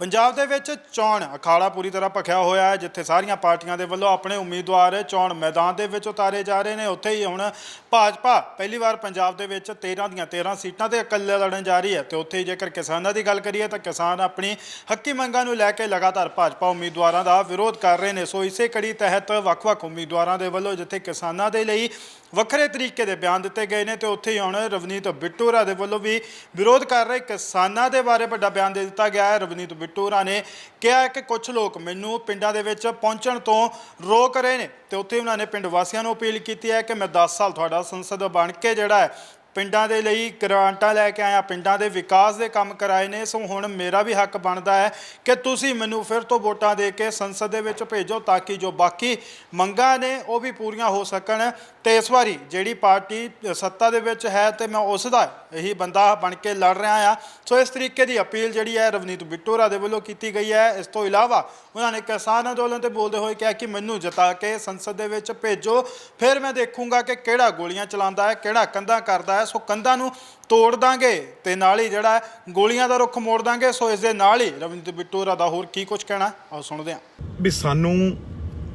ਪੰਜਾਬ ਦੇ ਵਿੱਚ ਚੋਣ ਅਖਾੜਾ ਪੂਰੀ ਤਰ੍ਹਾਂ ਭਖਿਆ ਹੋਇਆ ਹੈ, ਜਿੱਥੇ ਸਾਰੀਆਂ ਪਾਰਟੀਆਂ ਦੇ ਵੱਲੋਂ ਆਪਣੇ ਉਮੀਦਵਾਰ ਚੋਣ ਮੈਦਾਨ ਦੇ ਵਿੱਚ ਉਤਾਰੇ ਜਾ ਰਹੇ ਨੇ। ਉੱਥੇ ਹੀ ਹੁਣ ਭਾਜਪਾ ਪਹਿਲੀ ਵਾਰ ਪੰਜਾਬ ਦੇ ਵਿੱਚ 13 ਦੀਆਂ 13 ਸੀਟਾਂ ਤੇ ਇਕੱਲੇ ਲੜਨ ਜਾ ਰਹੀ ਹੈ ਤੇ ਉੱਥੇ ਹੀ ਜੇਕਰ ਕਿਸਾਨਾਂ ਦੀ ਗੱਲ ਕਰੀਏ ਤਾਂ ਕਿਸਾਨ ਆਪਣੀ ਹੱਕੀ ਮੰਗਾਂ ਨੂੰ ਲੈ ਕੇ ਲਗਾਤਾਰ ਭਾਜਪਾ ਉਮੀਦਵਾਰਾਂ ਦਾ ਵਿਰੋਧ ਕਰ ਰਹੇ ਨੇ। ਸੋ ਇਸੇ ਕੜੀ ਤਹਿਤ ਵੱਖ-ਵੱਖ ਉਮੀਦਵਾਰਾਂ ਦੇ ਵੱਲੋਂ ਜਿੱਥੇ ਕਿਸਾਨਾਂ ਦੇ ਲਈ ਵੱਖਰੇ ਤਰੀਕੇ ਦੇ ਬਿਆਨ ਦਿੱਤੇ ਗਏ ਨੇ ਤੇ ਉੱਥੇ ਹੀ ਹੁਣ ਰਵਨੀਤ ਬਿੱਟੂਰਾ ਦੇ ਵੱਲੋਂ ਵੀ ਵਿਰੋਧ ਕਰ ਰਹੇ ਕਿਸਾਨਾਂ ਦੇ ਬਾਰੇ ਵੱਡਾ ਬਿਆਨ ਦੇ ਦਿੱਤਾ ਗਿਆ ਹੈ। ਰਵਨੀਤ ਬਿੱਟੂਰਾ ਨੇ ਕਿਹਾ ਕਿ ਕੁਝ ਲੋਕ ਮੈਨੂੰ ਪਿੰਡਾਂ ਦੇ ਵਿੱਚ ਪਹੁੰਚਣ ਤੋਂ ਰੋਕ ਰਹੇ ਨੇ ਤੇ ਉੱਥੇ ਉਹਨਾਂ ਨੇ ਪਿੰਡ ਵਾਸੀਆਂ ਨੂੰ ਅਪੀਲ ਕੀਤੀ ਹੈ ਕਿ ਮੈਂ 10 ਸਾਲ ਤੁਹਾਡਾ ਸੰਸਦ ਬਣ ਕੇ ਜਿਹੜਾ ਹੈ ਪਿੰਡਾਂ ਦੇ ਲਈ ਗ੍ਰਾਂਟਾਂ ਲੈ ਕੇ ਆਇਆ ਪਿੰਡਾਂ ਦੇ ਵਿਕਾਸ ਦੇ ਕੰਮ ਕਰਾਏ ਨੇ, ਸੋ ਹੁਣ ਮੇਰਾ ਵੀ ਹੱਕ ਬਣਦਾ ਹੈ ਕਿ ਤੁਸੀਂ ਮੈਨੂੰ ਫਿਰ ਤੋਂ ਵੋਟਾਂ ਦੇ ਕੇ ਸੰਸਦ ਦੇ ਵਿੱਚ ਭੇਜੋ ਤਾਂ ਕਿ ਜੋ ਬਾਕੀ ਮੰਗਾਂ ਨੇ ਉਹ ਵੀ ਪੂਰੀਆਂ ਹੋ ਸਕਣ। ਤੇ ਇਸ ਵਾਰੀ ਜਿਹੜੀ ਪਾਰਟੀ ਸੱਤਾ ਦੇ ਵਿੱਚ ਹੈ ਤੇ ਮੈਂ ਉਸ ਦਾ ਇਹੀ ਬੰਦਾ ਬਣ ਕੇ ਲੜ ਰਿਹਾ ਆ। ਸੋ ਇਸ ਤਰੀਕੇ ਦੀ ਅਪੀਲ ਜਿਹੜੀ ਹੈ ਰਵਨੀਤ ਬਿੱਟੂਰਾ ਦੇ ਵੱਲੋਂ ਕੀਤੀ ਗਈ ਹੈ। ਇਸ ਤੋਂ ਇਲਾਵਾ ਉਹਨਾਂ ਨੇ ਕਿਸਾਨ ਅੰਦੋਲਨ ਤੇ ਬੋਲਦੇ ਹੋਏ ਕਿਹਾ ਕਿ ਮੈਨੂੰ ਜਤਾ ਕੇ ਸੰਸਦ ਦੇ ਵਿੱਚ ਭੇਜੋ। ਫਿਰ ਮੈਂ ਦੇਖੂੰਗਾ ਕਿ ਕਿਹੜਾ ਗੋਲੀਆਂ ਚਲਾਉਂਦਾ ਹੈ, ਕਿਹੜਾ ਕੰਧਾਂ ਕਰਦਾ ਹੈ। ਸੋ ਕੰਧਾਂ ਨੂੰ ਤੋੜ ਦਾਂਗੇ ਤੇ ਨਾਲ ਹੀ ਜਿਹੜਾ ਗੋਲੀਆਂ ਦਾ ਰੁੱਖ ਮੋੜ ਦਾਂਗੇ। ਸੋ ਇਸ ਦੇ ਨਾਲ ਹੀ ਰਵਨੀਤ ਬਿੱਟੂਰਾ ਦਾ ਹੋਰ ਕੀ ਕੁਝ ਕਹਿਣਾ, ਆਓ ਸੁਣਦੇ ਹਾਂ। ਵੀ ਸਾਨੂੰ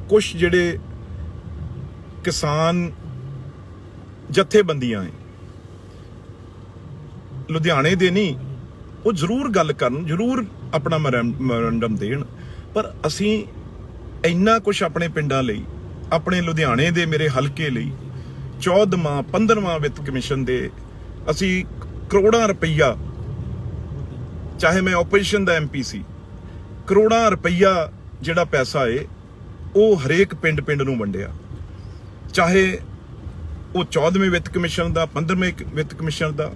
ਕੁਝ ਜਿਹੜੇ ਕਿਸਾਨ ਜਥੇਬੰਦੀਆਂ ਹੈ ਲੁਧਿਆਣੇ ਦੇ ਨਹੀਂ, ਉਹ ਜ਼ਰੂਰ ਗੱਲ ਕਰਨ, ਜ਼ਰੂਰ ਆਪਣਾ ਮੈਮੋਰੈਂਡਮ ਦੇਣ। ਪਰ ਅਸੀਂ ਇੰਨਾ ਕੁਝ ਆਪਣੇ ਪਿੰਡਾਂ ਲਈ, ਆਪਣੇ ਲੁਧਿਆਣੇ ਦੇ ਮੇਰੇ ਹਲਕੇ ਲਈ 14ਵਾਂ 15ਵਾਂ ਵਿੱਤ ਕਮਿਸ਼ਨ ਦੇ ਅਸੀਂ ਕਰੋੜਾਂ ਰੁਪਈਆ, ਚਾਹੇ ਮੈਂ ਆਪੋਜੀਸ਼ਨ ਦਾ ਐਮਪੀ ਸੀ, ਕਰੋੜਾਂ ਰੁਪਈਆ ਜਿਹੜਾ ਪੈਸਾ ਏ, ਉਹ ਹਰੇਕ ਪਿੰਡ ਪਿੰਡ ਨੂੰ ਵੰਡਿਆ। ਚਾਹੇ ਉਹ 14ਵੇਂ ਵਿੱਤ ਕਮਿਸ਼ਨ ਦਾ 15ਵੇਂ ਵਿੱਤ ਕਮਿਸ਼ਨ ਦਾ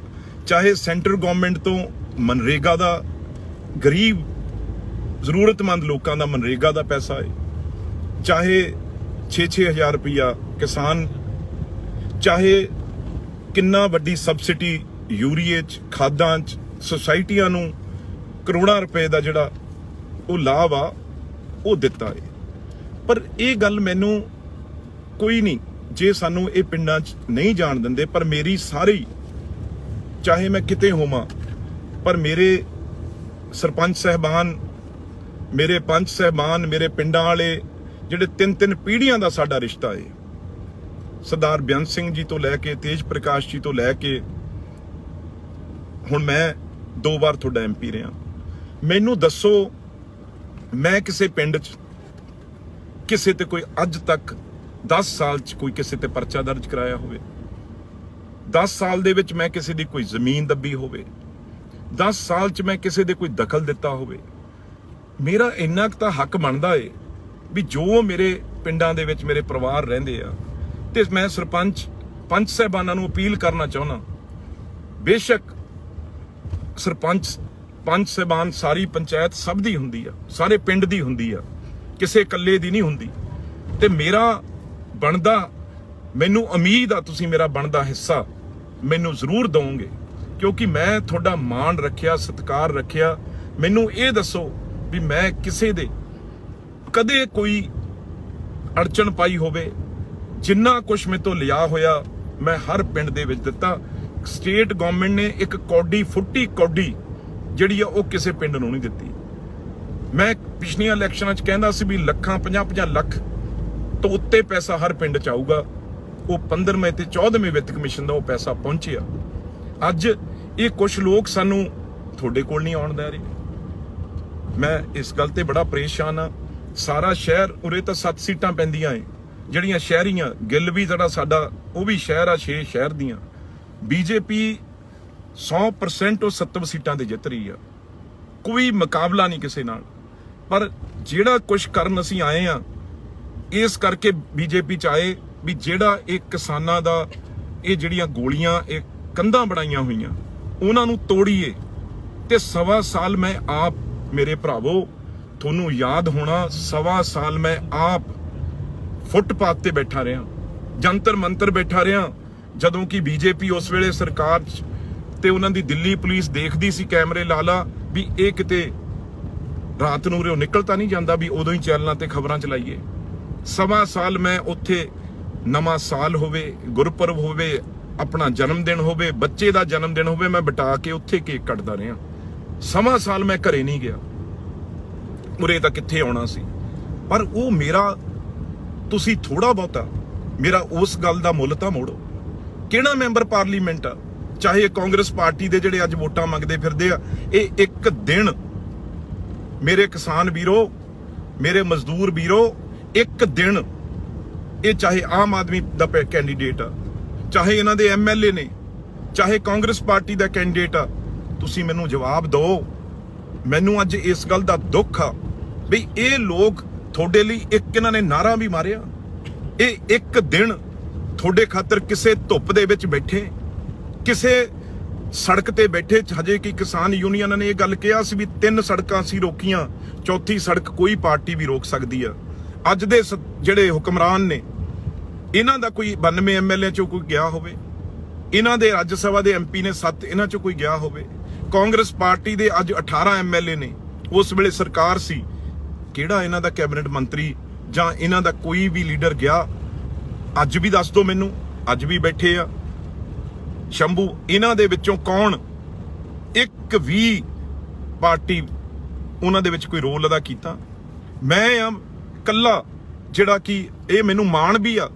ਚਾਹੇ ਸੈਂਟਰ ਗਵਰਨਮੈਂਟ ਤੋਂ ਮਨਰੇਗਾ ਦਾ, ਗਰੀਬ, ਜ਼ਰੂਰਤਮੰਦ ਲੋਕਾਂ ਦਾ ਮਨਰੇਗਾ ਦਾ ਪੈਸਾ ਏ ਚਾਹੇ 6-6000 ਰੁਪਈਆ ਕਿਸਾਨ, ਚਾਹੇ ਕਿੰਨਾ ਵੱਡੀ ਸਬਸਿਡੀ ਯੂਰੀਏ ਚ, ਖਾਦਾਂ ਚ ਸੁਸਾਇਟੀਆਂ ਨੂੰ ਕਰੋੜਾਂ ਰੁਪਏ ਦਾ ਜਿਹੜਾ ਉਹ ਲਾਭ ਆ, ਉਹ ਦਿੱਤਾ ਹੈ। ਪਰ ਇਹ ਗੱਲ ਮੈਨੂੰ ਕੋਈ ਨਹੀਂ, ਜੇ ਸਾਨੂੰ ਇਹ ਪਿੰਡਾਂ 'ਚ ਨਹੀਂ ਜਾਣ ਦਿੰਦੇ, ਪਰ ਮੇਰੀ ਸਾਰੀ ਚਾਹੇ ਮੈਂ ਕਿਤੇ ਹੋਵਾਂ, ਪਰ ਮੇਰੇ ਸਰਪੰਚ ਸਹਿਬਾਨ, ਮੇਰੇ ਪੰਚ ਸਹਿਬਾਨ, ਮੇਰੇ ਪਿੰਡਾਂ ਵਾਲੇ, ਜਿਹੜੇ ਤਿੰਨ ਤਿੰਨ ਪੀੜ੍ਹੀਆਂ ਦਾ ਸਾਡਾ ਰਿਸ਼ਤਾ ਏ। ਸਰਦਾਰ ਬਿਆਨ ਸਿੰਘ ਜੀ ਤੋਂ ਲੈ ਕੇ, ਤੇਜ ਪ੍ਰਕਾਸ਼ ਜੀ ਤੋਂ ਲੈ ਕੇ, ਹੁਣ ਮੈਂ ਦੋ ਵਾਰ ਤੁਹਾਡਾ ਐਮਪੀ ਰਿਹਾ। ਮੈਨੂੰ ਦੱਸੋ, ਮੈਂ ਕਿਸੇ ਪਿੰਡ 'ਚ, ਕਿਸੇ ਤੇ ਕੋਈ ਅੱਜ ਤੱਕ 10 ਸਾਲ 'ਚ ਕੋਈ ਕਿਸੇ ਤੇ ਪਰਚਾ ਦਰਜ ਕਰਾਇਆ ਹੋਵੇ? 10 ਸਾਲ ਦੇ ਵਿੱਚ ਮੈਂ ਕਿਸੇ ਦੀ ਕੋਈ ਜ਼ਮੀਨ ਦੱਬੀ ਹੋਵੇ 10 ਸਾਲ 'ਚ ਮੈਂ ਕਿਸੇ ਦੇ ਕੋਈ ਦਖਲ ਦਿੱਤਾ ਹੋਵੇ, ਮੇਰਾ ਇੰਨਾ ਕੁ ਤਾਂ ਹੱਕ ਬਣਦਾ ਏ ਵੀ ਜੋ ਮੇਰੇ ਪਿੰਡਾਂ ਦੇ ਵਿੱਚ ਮੇਰੇ ਪਰਿਵਾਰ ਰਹਿੰਦੇ ਆ, ਤੇ ਮੈਂ ਸਰਪੰਚ, ਪੰਚ ਸਹਿਬਾਨਾਂ ਨੂੰ ਅਪੀਲ ਕਰਨਾ ਚਾਹੁੰਦਾ। ਬੇਸ਼ੱਕ ਸਰਪੰਚ, ਪੰਚ ਸਹਿਬਾਨ ਸਾਰੀ ਪੰਚਾਇਤ ਸਭ ਦੀ ਹੁੰਦੀ ਆ, ਸਾਰੇ ਪਿੰਡ ਦੀ ਹੁੰਦੀ ਆ, ਕਿਸੇ ਇਕੱਲੇ ਦੀ ਨਹੀਂ ਹੁੰਦੀ। ਤੇ ਮੇਰਾ ਬਣਦਾ, ਮੈਨੂੰ ਉਮੀਦ ਆ ਤੁਸੀਂ ਮੇਰਾ ਬਣਦਾ ਹਿੱਸਾ। ਮੈਨੂੰ ਜ਼ਰੂਰ ਦਵੋਗੇ, ਕਿਉਂਕਿ ਮੈਂ ਤੁਹਾਡਾ ਮਾਣ ਰੱਖਿਆ, ਸਤਿਕਾਰ ਰੱਖਿਆ। ਮੈਨੂੰ ਇਹ ਦੱਸੋ ਵੀ ਮੈਂ ਕਿਸੇ ਦੇ ਕਦੇ ਕੋਈ ਅੜਚਣ ਪਾਈ ਹੋਵੇ, ਜਿੰਨਾ ਕੁਛ ਮੇਰੇ ਤੋਂ ਲਿਆ ਹੋਇਆ ਮੈਂ ਹਰ ਪਿੰਡ ਦੇ ਵਿੱਚ ਦਿੱਤਾ। ਸਟੇਟ ਗਵਰਨਮੈਂਟ ਨੇ ਇੱਕ ਕੌਡੀ, ਫੁੱਟੀ ਕੌਡੀ ਜਿਹੜੀ ਆ ਉਹ ਕਿਸੇ ਪਿੰਡ ਨੂੰ ਨਹੀਂ ਦਿੱਤੀ। ਮੈਂ ਪਿਛਲੀਆਂ ਇਲੈਕਸ਼ਨਾਂ 'ਚ ਕਹਿੰਦਾ ਸੀ ਵੀ ਲੱਖਾਂ 50-50 ਲੱਖ ਤੋਂ ਉੱਤੇ ਪੈਸਾ ਹਰ ਪਿੰਡ 'ਚ ਆਊਗਾ। ਉਹ 15ਵੇਂ ਤੇ 14ਵੇਂ ਵਿੱਤ ਕਮਿਸ਼ਨ ਦਾ ਉਹ ਪੈਸਾ ਪਹੁੰਚਿਆ। ਅੱਜ ਇਹ ਕੁਝ ਲੋਕ ਸਾਨੂੰ ਤੁਹਾਡੇ ਕੋਲ ਨਹੀਂ ਆਉਣ ਦੇ ਰਹੇ। ਮੈਂ ਇਸ ਗੱਲ ਤੇ ਬੜਾ ਪਰੇਸ਼ਾਨ ਆ ਸਾਰਾ ਸ਼ਹਿਰ ਉਰੇ ਤਾਂ 7 ਸੀਟਾਂ ਪੈਂਦੀਆਂ ਏ। ਜਿਹੜੀਆਂ ਸ਼ਹਿਰੀਆਂ, ਗਿੱਲ ਵੀ ਜਿਹੜਾ ਸਾਡਾ, ਉਹ ਵੀ ਸ਼ਹਿਰ ਆ 6 ਸ਼ਹਿਰ ਦੀਆਂ। ਬੀਜੇਪੀ 100% ਉਹ 70 ਸੀਟਾਂ ਤੇ ਜਿੱਤ ਰਹੀ ਆ। ਕੋਈ ਮੁਕਾਬਲਾ ਨਹੀਂ ਕਿਸੇ ਨਾਲ। ਪਰ ਜਿਹੜਾ ਕੁਝ ਕਰਨ ਅਸੀਂ ਆਏ ਆ, ਇਸ ਕਰਕੇ ਬੀਜੇਪੀ ਚ ਆਏ ਵੀ ਜਿਹੜਾ ਇਹ ਕਿਸਾਨਾਂ ਦਾ ਇਹ ਜਿਹੜੀਆਂ ਗੋਲੀਆਂ, ਇਹ ਕੰਧਾਂ ਬਣਾਈਆਂ ਹੋਈਆਂ, ਉਹਨਾਂ ਨੂੰ ਤੋੜੀਏ ਤੇ ਸਵਾ ਸਾਲ ਮੈਂ ਆਪ ਮੇਰੇ ਭਰਾਵੋ, ਤੁਹਾਨੂੰ ਯਾਦ ਹੋਣਾ, ਸਵਾ ਸਾਲ ਮੈਂ ਆਪ ਫੁੱਟਪਾਥ ਤੇ ਬੈਠਾ ਰਿਹਾ, ਜੰਤਰ ਮੰਤਰ ਬੈਠਾ ਰਿਹਾ, ਜਦੋਂ ਕਿ ਬੀਜੇਪੀ ਉਸ ਵੇਲੇ ਸਰਕਾਰ 'ਚ ਤੇ ਉਹਨਾਂ ਦੀ ਦਿੱਲੀ ਪੁਲਿਸ ਦੇਖਦੀ ਸੀ ਕੈਮਰੇ ਲਾ ਲਾ ਵੀ ਇਹ ਕਿਤੇ ਰਾਤ ਨੂੰ ਰਿਓ ਨਿਕਲ ਤਾਂ ਨਹੀਂ ਜਾਂਦਾ ਵੀ ਉਦੋਂ ਹੀ ਚੈਨਲਾਂ ਤੇ ਖਬਰਾਂ ਚਲਾਈਏ। ਸਵਾ ਸਾਲ ਮੈਂ ਉੱਥੇ ਨਵਾਂ ਸਾਲ ਹੋਵੇ, ਗੁਰਪੁਰਬ ਹੋਵੇ, ਆਪਣਾ ਜਨਮ ਦਿਨ ਹੋਵੇ, ਬੱਚੇ ਦਾ ਜਨਮ ਦਿਨ ਹੋਵੇ, ਮੈਂ ਬਿਟਾ ਕੇ ਉੱਥੇ ਕੇਕ ਕੱਟਦਾ ਰਿਹਾ। ਸਮਾਂ ਸਾਲ ਮੈਂ ਘਰੇ ਨਹੀਂ ਗਿਆ। ਉਰੇ ਤਾਂ ਕਿੱਥੇ ਆਉਣਾ ਸੀ? ਪਰ ਉਹ ਮੇਰਾ, ਤੁਸੀਂ ਥੋੜਾ ਬਹੁਤਾ, ਮੇਰਾ ਉਸ ਗੱਲ ਦਾ ਮੁੱਲ ਤਾਂ ਮੋੜੋ। ਕਿਹੜਾ ਮੈਂਬਰ ਪਾਰਲੀਮੈਂਟ ਆ? ਚਾਹੇ ਕਾਂਗਰਸ ਪਾਰਟੀ ਦੇ ਜਿਹੜੇ ਅੱਜ ਵੋਟਾਂ ਮੰਗਦੇ ਫਿਰਦੇ ਆ, ਇਹ ਇੱਕ ਦਿਨ ਮੇਰੇ ਕਿਸਾਨ ਵੀਰੋ, ਮੇਰੇ ਮਜ਼ਦੂਰ ਵੀਰੋ, ਇੱਕ ਦਿਨ ਇਹ ਚਾਹੇ ਆਮ ਆਦਮੀ ਦਾ ਪੈ- ਕੈਂਡੀਡੇਟ ਆ, ਚਾਹੇ ਇਹਨਾਂ ਦੇ ਐਮਐਲਏ ਨੇ, ਚਾਹੇ ਕਾਂਗਰਸ ਪਾਰਟੀ ਦਾ ਕੈਂਡੀਡੇਟ ਆ, ਤੁਸੀਂ ਮੈਨੂੰ ਜਵਾਬ ਦਿਓ। ਮੈਨੂੰ ਅੱਜ ਇਸ ਗੱਲ ਦਾ ਦੁੱਖ ਆ ਵੀ ਇਹ ਲੋਕ ਤੁਹਾਡੇ ਲਈ ਇੱਕ ਇਹਨਾਂ ਨੇ ਨਾਰਾ ਵੀ ਮਾਰਿਆ। ਇਹ ਇੱਕ ਦਿਨ ਤੁਹਾਡੇ ਖਾਤਰ ਕਿਸੇ ਧੁੱਪ ਦੇ ਵਿੱਚ ਬੈਠੇ, ਕਿਸੇ ਸੜਕ ਤੇ ਬੈਠੇ, ਹਜੇ ਕਿ ਕਿਸਾਨ ਯੂਨੀਅਨਾਂ ਨੇ ਇਹ ਗੱਲ ਕਿਹਾ ਸੀ ਵੀ ਤਿੰਨ ਸੜਕਾਂ ਸੀ ਰੋਕੀਆਂ, ਚੌਥੀ ਸੜਕ ਕੋਈ ਪਾਰਟੀ ਵੀ ਰੋਕ ਸਕਦੀ ਆ। ਅੱਜ ਦੇ ਸ- ਜਿਹੜੇ ਹੁਕਮਰਾਨ ਨੇ ਇਹਨਾਂ ਦਾ ਕੋਈ 92 ਐਮਐਲਏ ਚੋਂ ਕੋਈ ਗਿਆ ਹੋਵੇ, ਇਹਨਾਂ ਦੇ ਰਾਜ ਸਭਾ ਦੇ ਐਮਪੀ ਨੇ 7 ਇਹਨਾਂ ਚੋਂ ਕੋਈ ਗਿਆ ਹੋਵੇ, ਕਾਂਗਰਸ ਪਾਰਟੀ ਦੇ ਅੱਜ 18 ਐਮਐਲਏ ਨੇ, ਉਸ ਵੇਲੇ ਸਰਕਾਰ ਸੀ, ਕਿਹੜਾ ਇਹਨਾਂ ਦਾ ਕੈਬਨਿਟ ਮੰਤਰੀ ਜਾਂ ਇਹਨਾਂ ਦਾ ਕੋਈ ਵੀ ਲੀਡਰ ਗਿਆ? ਅੱਜ ਵੀ ਦੱਸ ਦਿਓ ਮੈਨੂੰ, ਅੱਜ ਵੀ ਬੈਠੇ ਆ। ਸ਼ੰਭੂ, ਇਹਨਾਂ ਦੇ ਵਿੱਚੋਂ ਕੌਣ ਇੱਕ ਵੀ ਪਾਰਟੀ ਉਹਨਾਂ ਦੇ ਵਿੱਚ ਕੋਈ ਰੋਲ ਅਦਾ ਕੀਤਾ? ਮੈਂ ਆ ਕੱਲਾ ਜਿਹੜਾ ਕਿ ਇਹ ਮੈਨੂੰ ਮਾਣ ਵੀ ਆ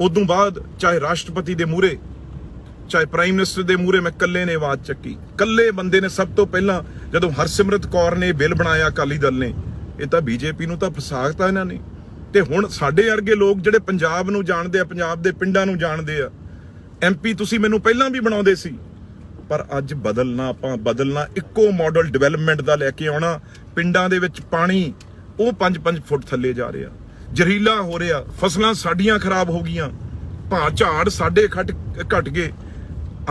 ਉਦੋਂ ਬਾਅਦ ਚਾਹੇ ਰਾਸ਼ਟਰਪਤੀ ਦੇ ਮੂਹਰੇ, ਚਾਹੇ ਪ੍ਰਾਈਮ ਮਿਨਿਸਟਰ ਦੇ ਮੂਹਰੇ ਮੈਂ ਕੱਲੇ ਨੇ ਆਵਾਜ਼ ਚੱਕੀ। ਕੱਲੇ ਬੰਦੇ ਨੇ ਸਭ ਤੋਂ ਪਹਿਲਾਂ ਜਦੋਂ ਹਰਸਿਮਰਤ ਕੌਰ ਨੇ ਬਿੱਲ ਬਣਾਇਆ ਅਕਾਲੀ ਦਲ ਨੇ, ਇਹ ਤਾਂ ਬੀਜੇਪੀ ਨੂੰ ਤਾਂ ਫਸਾਗਤਾ ਇਹਨਾਂ ਨੇ। ਤੇ ਹੁਣ ਸਾਡੇ ਵਰਗੇ ਲੋਕ ਜਿਹੜੇ ਪੰਜਾਬ ਨੂੰ ਜਾਣਦੇ ਆ, ਪੰਜਾਬ ਦੇ ਪਿੰਡਾਂ ਨੂੰ ਜਾਣਦੇ ਆ ਐਮਪੀ ਤੁਸੀਂ ਮੈਨੂੰ ਪਹਿਲਾਂ ਵੀ ਬਣਾਉਂਦੇ ਸੀ। ਪਰ ਅੱਜ ਬਦਲਣਾ, ਆਪਾਂ ਬਦਲਣਾ, ਇੱਕੋ ਮਾਡਲ ਡਿਵੈਲਪਮੈਂਟ ਦਾ ਲੈ ਕੇ ਆਉਣਾ, ਪਿੰਡਾਂ ਦੇ ਵਿੱਚ ਪਾਣੀ, ਉਹ 5-5 ਫੁੱਟ ਥੱਲੇ ਜਾ ਰਿਹਾ। ਜ਼ਹਿਰੀਲਾ ਹੋ ਰਿਹਾ, ਫਸਲਾਂ ਸਾਡੀਆਂ ਖਰਾਬ ਹੋ ਗਈਆਂ ਭਾ ਝਾੜ ਸਾਡੇ ਖਟ ਘਟ ਗਏ।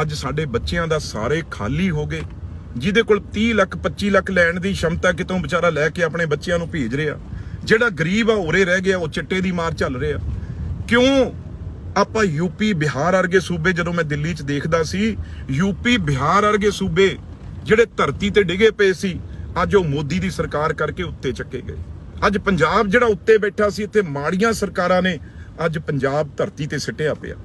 ਅੱਜ ਸਾਡੇ ਬੱਚਿਆਂ ਦਾ ਸਾਰੇ ਖਾਲੀ ਹੋ ਗਏ। ਜਿਹਦੇ ਕੋਲ 30 ਲੱਖ 25 ਲੱਖ ਲੈਣ ਦੀ ਸ਼ਮਤਾ ਕਿਤੋਂ ਵਿਚਾਰਾ ਲੈ ਕੇ ਆਪਣੇ ਬੱਚਿਆਂ ਨੂੰ ਭੇਜ ਰਿਹਾ। ਜਿਹੜਾ ਗਰੀਬ ਆ, ਉਰੇ ਰਹਿ ਗਿਆ, ਉਹ ਚਿੱਟੇ ਦੀ ਮਾਰ ਚੱਲ ਰਿਹਾ। ਕਿਉਂ? ਆਪਾਂ ਯੂਪੀ ਬਿਹਾਰ ਵਰਗੇ ਸੂਬੇ, ਜਦੋਂ ਮੈਂ ਦਿੱਲੀ 'ਚ ਦੇਖਦਾ ਸੀ ਯੂਪੀ ਬਿਹਾਰ ਵਰਗੇ ਸੂਬੇ ਜਿਹੜੇ ਧਰਤੀ ਤੇ ਡਿੱਗੇ ਪਏ ਸੀ, ਅੱਜ ਉਹ ਮੋਦੀ ਦੀ ਸਰਕਾਰ ਕਰਕੇ ਉੱਤੇ ਚੱਕੇ ਗਏ। ਅੱਜ ਪੰਜਾਬ ਜਿਹੜਾ ਉੱਤੇ ਬੈਠਾ ਸੀ, ਇੱਥੇ ਮਾੜੀਆਂ ਸਰਕਾਰਾਂ ਨੇ ਅੱਜ ਪੰਜਾਬ ਧਰਤੀ ਤੇ ਸਿੱਟਿਆ ਪਿਆ।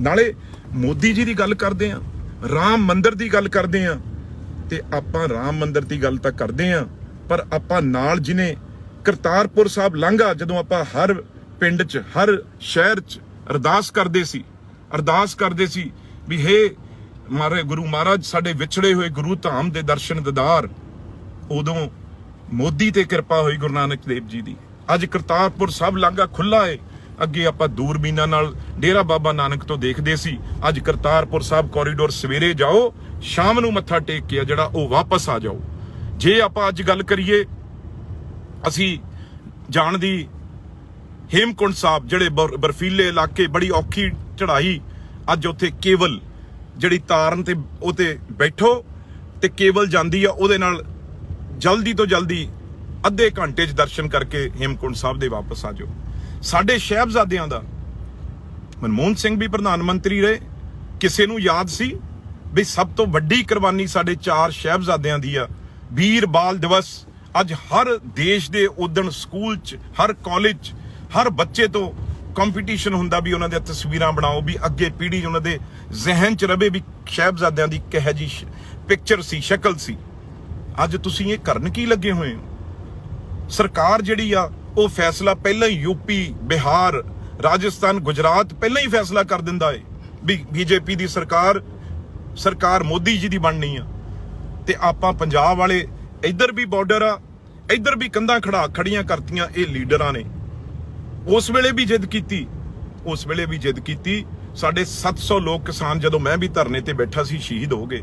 ਨਾਲੇ ਮੋਦੀ ਜੀ ਦੀ ਗੱਲ ਕਰਦੇ ਆ ਰਾਮ ਮੰਦਿਰ ਦੀ ਗੱਲ ਕਰਦੇ ਆ ਤੇ ਆਪਾਂ ਰਾਮ ਮੰਦਿਰ ਦੀ ਗੱਲ ਤਾਂ ਕਰਦੇ ਆ ਪਰ ਆਪਾਂ ਨਾਲ ਜਿਨੇ ਕਰਤਾਰਪੁਰ ਸਾਹਿਬ ਲਾਂਘਾ, ਜਦੋਂ ਆਪਾਂ ਹਰ ਪਿੰਡ 'ਚ, ਹਰ ਸ਼ਹਿਰ 'ਚ ਅਰਦਾਸ ਕਰਦੇ ਸੀ, ਅਰਦਾਸ ਕਰਦੇ ਸੀ ਵੀ ਹੇ ਮਾਰੇ ਗੁਰੂ ਮਹਾਰਾਜ, ਸਾਡੇ ਵਿਛੜੇ ਹੋਏ ਗੁਰੂ ਧਾਮ ਦੇ ਦਰਸ਼ਨ ਦਿਦਾਰ, ਉਦੋਂ ਮੋਦੀ ਤੇ ਕਿਰਪਾ ਹੋਈ ਗੁਰੂ ਨਾਨਕ ਦੇਵ ਜੀ ਦੀ। ਅੱਜ ਕਰਤਾਰਪੁਰ ਸਾਹਿਬ ਲਾਂਘਾ ਖੁੱਲਾ ਏ। ਅੱਗੇ ਆਪਾਂ ਦੂਰਬੀਨਾਂ ਨਾਲ ਡੇਰਾ ਬਾਬਾ ਨਾਨਕ ਤੋਂ ਦੇਖਦੇ ਸੀ। ਅੱਜ ਕਰਤਾਰਪੁਰ ਸਾਹਿਬ ਕੋਰੀਡੋਰ ਸਵੇਰੇ ਜਾਓ, ਸ਼ਾਮ ਨੂੰ ਮੱਥਾ ਟੇਕ ਕੇ ਆ ਜਿਹੜਾ ਉਹ ਵਾਪਸ ਆ ਜਾਓ। ਜੇ ਆਪਾਂ ਅੱਜ ਗੱਲ ਕਰੀਏ, ਅਸੀਂ ਜਾਣ ਦੀ ਹੇਮਕੁੰਡ ਸਾਹਿਬ, ਜਿਹੜੇ ਬਰ- ਬਰਫੀਲੇ ਇਲਾਕੇ ਬੜੀ ਔਖੀ ਚੜ੍ਹਾਈ, ਅੱਜ ਉੱਥੇ ਕੇਵਲ ਜਿਹੜੀ ਤਾਰਨ ਤੇ ਉਹ ਤੇ ਬੈਠੋ ਤੇ ਕੇਵਲ ਜਾਂਦੀ ਆ, ਉਹਦੇ ਨਾਲ ਜਲਦੀ ਤੋਂ ਜਲਦੀ ਅੱਧੇ ਘੰਟੇ 'ਚ ਦਰਸ਼ਨ ਕਰਕੇ ਹੇਮਕੁੰਟ ਸਾਹਿਬ ਦੇ ਵਾਪਸ ਆ ਜਾਓ। ਸਾਡੇ ਸ਼ਹਿਬਜ਼ਾਦਿਆਂ ਦਾ ਮਨਮੋਹਨ ਸਿੰਘ ਵੀ ਪ੍ਰਧਾਨ ਮੰਤਰੀ ਰਹੇ। ਕਿਸੇ ਨੂੰ ਯਾਦ ਸੀ ਵੀ ਸਭ ਤੋਂ ਵੱਡੀ ਕੁਰਬਾਨੀ ਸਾਡੇ ਚਾਰ ਸ਼ਹਿਬਜ਼ਾਦਿਆਂ ਦੀ ਆ। ਵੀਰ ਬਾਲ ਦਿਵਸ, ਅੱਜ ਹਰ ਦੇਸ਼ ਦੇ ਉਦਣ ਸਕੂਲ 'ਚ, ਹਰ ਕਾਲਜ 'ਚ, ਹਰ ਬੱਚੇ ਤੋਂ ਕੰਪੀਟੀਸ਼ਨ ਹੁੰਦਾ ਵੀ ਉਹਨਾਂ ਦੀਆਂ ਤਸਵੀਰਾਂ ਬਣਾਓ, ਵੀ ਅੱਗੇ ਪੀੜ੍ਹੀ ਉਹਨਾਂ ਦੇ ਜ਼ਿਹਨ 'ਚ ਰਵੇ ਵੀ ਸ਼ਹਿਬਜ਼ਾਦਿਆਂ ਦੀ ਕਿਹੋ ਜੀ ਪਿਕਚਰ ਸੀ, ਸ਼ਕਲ ਸੀ। ਅੱਜ ਤੁਸੀਂ ਇਹ ਕਰਨ ਕੀ ਲੱਗੇ ਹੋਏ ਹੋ? ਸਰਕਾਰ ਜਿਹੜੀ ਆ, ਉਹ ਫੈਸਲਾ ਪਹਿਲਾਂ ਹੀ ਯੂਪੀ ਬਿਹਾਰ, ਰਾਜਸਥਾਨ, ਗੁਜਰਾਤ ਪਹਿਲਾਂ ਹੀ ਫੈਸਲਾ ਕਰ ਦਿੰਦਾ ਏ। ਵੀ ਬੀਜੇਪੀ ਦੀ ਸਰਕਾਰ ਸਰਕਾਰ ਮੋਦੀ ਜੀ ਦੀ ਬਣਨੀ ਆ। ਤੇ ਆਪਾਂ ਪੰਜਾਬ ਵਾਲੇ ਇੱਧਰ ਵੀ ਬਾਰਡਰ ਆ, ਇੱਧਰ ਵੀ ਕੰਧਾਂ ਖੜਾ ਖੜੀਆਂ ਕਰਤੀਆਂ ਇਹ ਲੀਡਰਾਂ ਨੇ। ਉਸ ਵੇਲੇ ਵੀ ਜਿੱਦ ਕੀਤੀ, ਉਸ ਵੇਲੇ ਵੀ ਜਿੱਦ ਕੀਤੀ। ਸਾਡੇ 700 ਲੋਕ ਕਿਸਾਨ ਜਦੋਂ ਮੈਂ ਵੀ ਧਰਨੇ ਤੇ ਬੈਠਾ ਸੀ, ਸ਼ਹੀਦ ਹੋ ਗਏ।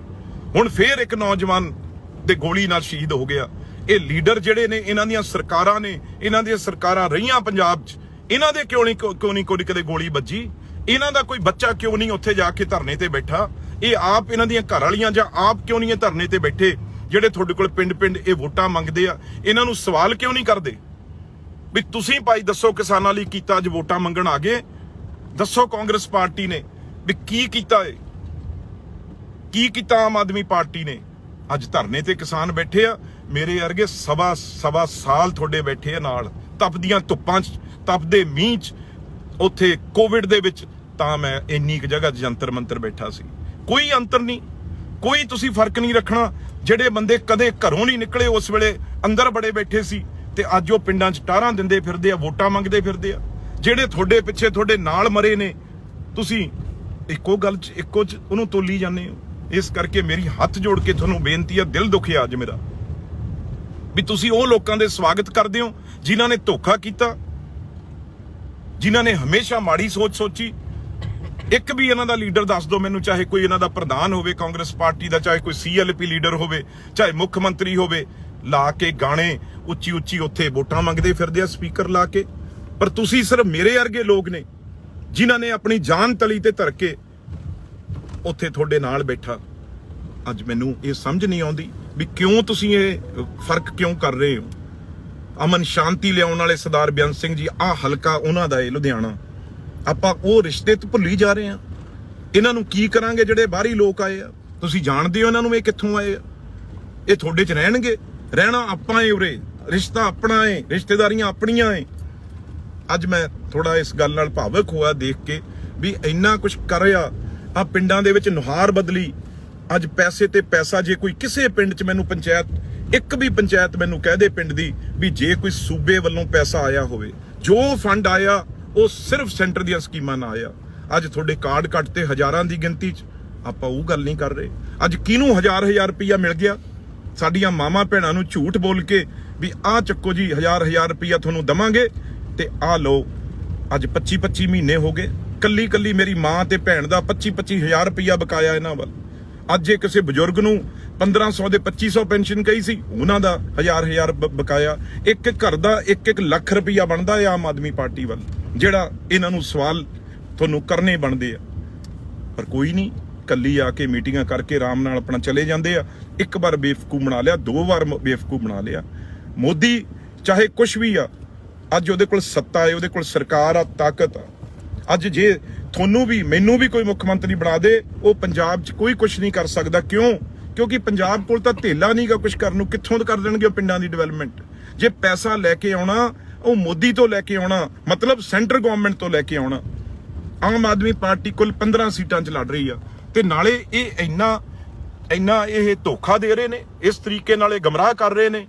ਹੁਣ ਫੇਰ ਇੱਕ ਨੌਜਵਾਨ ਦੇ ਗੋਲੀ ਨਾਲ ਸ਼ਹੀਦ ਹੋ ਗਿਆ। ਇਹ ਲੀਡਰ ਜਿਹੜੇ ਨੇ, ਇਹਨਾਂ ਦੀਆਂ ਸਰਕਾਰਾਂ ਨੇ, ਇਹਨਾਂ ਦੀਆਂ ਸਰਕਾਰਾਂ ਰਹੀਆਂ ਪੰਜਾਬ 'ਚ, ਇਹਨਾਂ ਦੇ ਕਿਉਂ ਨਹੀਂ ਕਿਉਂ ਨਹੀਂ ਕੋਈ ਕਦੇ ਗੋਲੀ ਵੱਜੀ? ਇਹਨਾਂ ਦਾ ਕੋਈ ਬੱਚਾ ਕਿਉਂ ਨਹੀਂ ਉੱਥੇ ਜਾ ਕੇ ਧਰਨੇ ਤੇ ਬੈਠਾ? ਇਹ ਆਪ ਇਹਨਾਂ ਦੀਆਂ ਘਰ ਵਾਲੀਆਂ ਜਾਂ ਆਪ ਕਿਉਂ ਨਹੀਂ ਇਹ ਧਰਨੇ ਤੇ ਬੈਠੇ? ਜਿਹੜੇ ਤੁਹਾਡੇ ਕੋਲ ਪਿੰਡ-ਪਿੰਡ ਇਹ ਵੋਟਾਂ ਮੰਗਦੇ ਆ, ਇਹਨਾਂ ਨੂੰ ਸਵਾਲ ਕਿਉਂ ਨਹੀਂ ਕਰਦੇ? ਵੀ ਤੁਸੀਂ ਭਾਈ ਦੱਸੋ ਕਿਸਾਨਾਂ ਲਈ ਕੀਤਾ ਅੱਜ ਵੋਟਾਂ ਮੰਗਣ ਆ ਗਏ? ਦੱਸੋ ਕਾਂਗਰਸ ਪਾਰਟੀ ਨੇ ਵੀ ਕੀ ਕੀਤਾ ਏ ਕੀ ਕੀਤਾ ਆਮ ਆਦਮੀ ਪਾਰਟੀ ਨੇ? ਅੱਜ ਧਰਨੇ ਤੇ ਕਿਸਾਨ ਬੈਠੇ ਆ। ਮੇਰੇ ਵਰਗੇ ਸਵਾ ਸਵਾ ਸਾਲ ਤੁਹਾਡੇ ਬੈਠੇ ਆ ਨਾਲ। ਤਪਦੀਆਂ ਧੁੱਪਾਂ 'ਚ, ਤਪਦੇ ਮੀਂਹ 'ਚ। ਉੱਥੇ ਕੋਵਿਡ ਦੇ ਵਿੱਚ ਤਾਂ ਮੈਂ ਇੰਨੀ ਕੁ ਜਗ੍ਹਾ 'ਚ ਜੰਤਰ ਮੰਤਰ ਬੈਠਾ ਸੀ। ਕੋਈ ਅੰਤਰ ਨਹੀਂ। ਕੋਈ ਤੁਸੀਂ ਫ਼ਰਕ ਨਹੀਂ ਰੱਖਣਾ। ਜਿਹੜੇ ਬੰਦੇ ਕਦੇ ਘਰੋਂ ਨਹੀਂ ਨਿਕਲੇ ਉਸ ਵੇਲੇ, ਅੰਦਰ ਬੜੇ ਬੈਠੇ ਸੀ। ਤੇ ਅੱਜ ਉਹ ਪਿੰਡਾਂ 'ਚ ਟਾਰਾਂ ਦਿੰਦੇ ਫਿਰਦੇ ਆ, ਵੋਟਾਂ ਮੰਗਦੇ ਫਿਰਦੇ ਆ। ਜਿਹੜੇ ਤੁਹਾਡੇ ਪਿੱਛੇ ਤੁਹਾਡੇ ਨਾਲ ਮਰੇ ਨੇ, ਤੁਸੀਂ ਇੱਕੋ ਗੱਲ 'ਚ, ਇੱਕੋ 'ਚ ਉਹਨੂੰ ਤੋਲੀ ਜਾਂਦੇ ਹੋ। ਇਸ ਕਰਕੇ ਮੇਰੀ ਹੱਥ ਜੋੜ ਕੇ ਤੁਹਾਨੂੰ ਬੇਨਤੀ ਆ ਦਿਲ ਦੁਖਿਆ ਅੱਜ ਮੇਰਾ। ਵੀ ਤੁਸੀਂ ਉਹ ਲੋਕਾਂ ਦੇ ਸਵਾਗਤ ਕਰਦੇ ਹੋ, ਜਿਨ੍ਹਾਂ ਨੇ ਧੋਖਾ ਕੀਤਾ, ਜਿਨ੍ਹਾਂ ਨੇ ਹਮੇਸ਼ਾ ਮਾੜੀ ਸੋਚ ਸੋਚੀ। ਇੱਕ ਵੀ ਇਹਨਾਂ ਦਾ ਲੀਡਰ ਦੱਸ ਦਿਓ ਮੈਨੂੰ, ਚਾਹੇ ਕੋਈ ਇਹਨਾਂ ਦਾ ਪ੍ਰਧਾਨ ਹੋਵੇ, ਕਾਂਗਰਸ ਪਾਰਟੀ ਦਾ, ਚਾਹੇ ਕੋਈ ਸੀਐਲਪੀ ਲੀਡਰ ਹੋਵੇ, ਚਾਹੇ ਮੁੱਖ ਮੰਤਰੀ ਹੋਵੇ, ਲਾ ਕੇ ਗਾਣੇ ਉੱਚੀ ਉੱਚੀ ਉੱਥੇ ਵੋਟਾਂ ਮੰਗਦੇ ਫਿਰਦੇ ਆ, ਸਪੀਕਰ ਲਾ ਕੇ। ਪਰ ਤੁਸੀਂ ਸਿਰਫ ਮੇਰੇ ਵਰਗੇ ਲੋਕ ਨੇ, ਜਿਨ੍ਹਾਂ ਨੇ ਆਪਣੀ ਜਾਨ ਤਲੀ ਤੇ ਧਰ ਕੇ ਉੱਥੇ ਤੁਹਾਡੇ ਨਾਲ ਬੈਠਾ। ਅੱਜ ਮੈਨੂੰ ਇਹ ਸਮਝ ਨਹੀਂ ਆਉਂਦੀ ਵੀ ਕਿਉਂ ਤੁਸੀਂ ਇਹ ਫ਼ਰਕ ਕਿਉਂ ਕਰ ਰਹੇ ਹੋ? ਅਮਨ ਸ਼ਾਂਤੀ ਲਿਆਉਣ ਵਾਲੇ ਸਰਦਾਰ ਬਿਆਨ ਸਿੰਘ ਜੀ, ਆਹ ਹਲਕਾ ਉਹਨਾਂ ਦਾ ਏ, ਲੁਧਿਆਣਾ। ਆਪਾਂ ਉਹ ਰਿਸ਼ਤੇ ਤੋਂ ਭੁੱਲੀ ਜਾ ਰਹੇ ਆ ਇਹਨਾਂ ਨੂੰ ਕੀ ਕਰਾਂਗੇ ਜਿਹੜੇ ਬਾਹਰੀ ਲੋਕ ਆਏ ਆ? ਤੁਸੀਂ ਜਾਣਦੇ ਹੋ ਇਹਨਾਂ ਨੂੰ ਇਹ ਕਿੱਥੋਂ ਆਏ ਆ? ਇਹ ਤੁਹਾਡੇ 'ਚ ਰਹਿਣਗੇ। ਰਹਿਣਾ ਆਪਾਂ ਏ ਉਰੇ। ਰਿਸ਼ਤਾ ਆਪਣਾ ਏ, ਰਿਸ਼ਤੇਦਾਰੀਆਂ ਆਪਣੀਆਂ ਏ। ਅੱਜ ਮੈਂ ਥੋੜਾ ਇਸ ਗੱਲ ਨਾਲ ਭਾਵਕ ਹੋਇਆ ਦੇਖ ਕੇ ਵੀ ਇੰਨਾ ਕੁਝ ਕਰਿਆ ਆ ਪਿੰਡਾਂ ਦੇ ਵਿੱਚ ਨੁਹਾਰ ਬਦਲੀ। ਅੱਜ ਪੈਸੇ ਤੇ ਪੈਸਾ ਜੇ ਕੋਈ ਕਿਸੇ ਪਿੰਡ 'ਚ ਮੈਨੂੰ ਪੰਚਾਇਤ, ਇੱਕ ਵੀ ਪੰਚਾਇਤ ਮੈਨੂੰ ਕਹਿ ਦੇ ਪਿੰਡ ਦੀ ਵੀ ਜੇ ਕੋਈ ਸੂਬੇ ਵੱਲੋਂ ਪੈਸਾ ਆਇਆ ਹੋਵੇ, ਜੋ ਫੰਡ ਆਇਆ, ਉਹ ਸਿਰਫ ਸੈਂਟਰ ਦੀਆਂ ਸਕੀਮਾਂ ਨਾਲ ਆਇਆ। ਅੱਜ ਤੁਹਾਡੇ ਕਾਰਡ ਕੱਟ ਤੇ ਹਜ਼ਾਰਾਂ ਦੀ ਗਿਣਤੀ 'ਚ ਆਪਾਂ ਉਹ ਗੱਲ ਨਹੀਂ ਕਰ ਰਹੇ। ਅੱਜ ਕਿਹਨੂੰ ਹਜ਼ਾਰ ਹਜ਼ਾਰ ਰੁਪਈਆ ਮਿਲ ਗਿਆ? ਸਾਡੀਆਂ ਮਾਮਾ ਭੈਣਾਂ ਨੂੰ ਝੂਠ ਬੋਲ ਕੇ ਵੀ ਆਹ ਚੱਕੋ ਜੀ, ਹਜ਼ਾਰ ਹਜ਼ਾਰ ਰੁਪਈਆ ਤੁਹਾਨੂੰ ਦਵਾਂਗੇ ਤੇ ਆਹ ਲਓ, ਅੱਜ 25 25 ਮਹੀਨੇ ਹੋ ਗਏ। ਕੱਲੀ ਕੱਲੀ ਮੇਰੀ ਮਾਂ ਤੇ ਭੈਣ ਦਾ 25 25 ਹਜ਼ਾਰ ਰੁਪਈਆ ਬਕਾਇਆ ਇਹਨਾਂ ਵੱਲ। ਅੱਜ ਇਹ ਕਿਸੇ ਬਜ਼ੁਰਗ ਨੂੰ 1500 ਦੇ 2500 ਪੈਨਸ਼ਨ ਕਹੀ ਸੀ, ਉਹਨਾਂ ਦਾ ਹਜ਼ਾਰ ਹਜ਼ਾਰ ਬਕਾਇਆ। ਇੱਕ ਇੱਕ ਘਰ ਦਾ ਇੱਕ ਇੱਕ ਲੱਖ ਰੁਪਈਆ ਬਣਦਾ ਹੈ ਆਮ ਆਦਮੀ ਪਾਰਟੀ ਵੱਲ, ਜਿਹੜਾ ਇਹਨਾਂ ਨੂੰ ਸਵਾਲ ਤੁਹਾਨੂੰ ਕਰਨੇ ਬਣਦੇ ਆ। ਪਰ ਕੋਈ ਨਹੀਂ, ਕੱਲੀ ਆ ਕੇ ਮੀਟਿੰਗਾਂ ਕਰਕੇ ਆਰਾਮ ਨਾਲ ਆਪਣਾ ਚਲੇ ਜਾਂਦੇ ਆ। ਇੱਕ ਵਾਰ ਬੇਵਕੂਫ ਬਣਾ ਲਿਆ, ਦੋ ਵਾਰ ਮ- ਬਣਾ ਲਿਆ। ਮੋਦੀ ਚਾਹੇ ਕੁਝ ਵੀ ਆ, ਅੱਜ ਉਹਦੇ ਕੋਲ ਸੱਤਾ ਹੈ, ਉਹਦੇ ਕੋਲ ਸਰਕਾਰ ਆ, ਤਾਕਤ ਆ। ਅੱਜ ਜੇ ਤੁਹਾਨੂੰ ਵੀ, ਮੈਨੂੰ ਵੀ ਕੋਈ ਮੁੱਖ ਮੰਤਰੀ ਬਣਾ ਦੇ, ਉਹ ਪੰਜਾਬ 'ਚ ਕੋਈ ਕੁਝ ਨਹੀਂ ਕਰ ਸਕਦਾ। ਕਿਉਂ? ਕਿਉਂਕਿ ਪੰਜਾਬ ਕੋਲ ਤਾਂ ਧੇਲਾ ਨਹੀਂਗਾ ਕੁਝ ਕਰਨ ਨੂੰ। ਕਿੱਥੋਂ ਕਰ ਦੇਣਗੇ ਉਹ ਪਿੰਡਾਂ ਦੀ ਡਿਵੈਲਪਮੈਂਟ ਜੇ ਪੈਸਾ ਲੈ ਕੇ ਆਉਣਾ, ਉਹ ਮੋਦੀ ਤੋਂ ਲੈ ਕੇ ਆਉਣਾ, ਮਤਲਬ ਸੈਂਟਰ ਗਵਰਨਮੈਂਟ ਤੋਂ ਲੈ ਕੇ ਆਉਣਾ। ਆਮ ਆਦਮੀ ਪਾਰਟੀ ਕੁੱਲ 15 ਸੀਟਾਂ 'ਚ ਲੜ ਰਹੀ ਆ। ਤੇ ਨਾਲੇ ਇਹ ਇੰਨਾ ਇੰਨਾ ਇਹ ਧੋਖਾ ਦੇ ਰਹੇ ਨੇ, ਇਸ ਤਰੀਕੇ ਨਾਲ ਇਹ ਗਮਰਾਹ ਕਰ ਰਹੇ ਨੇ।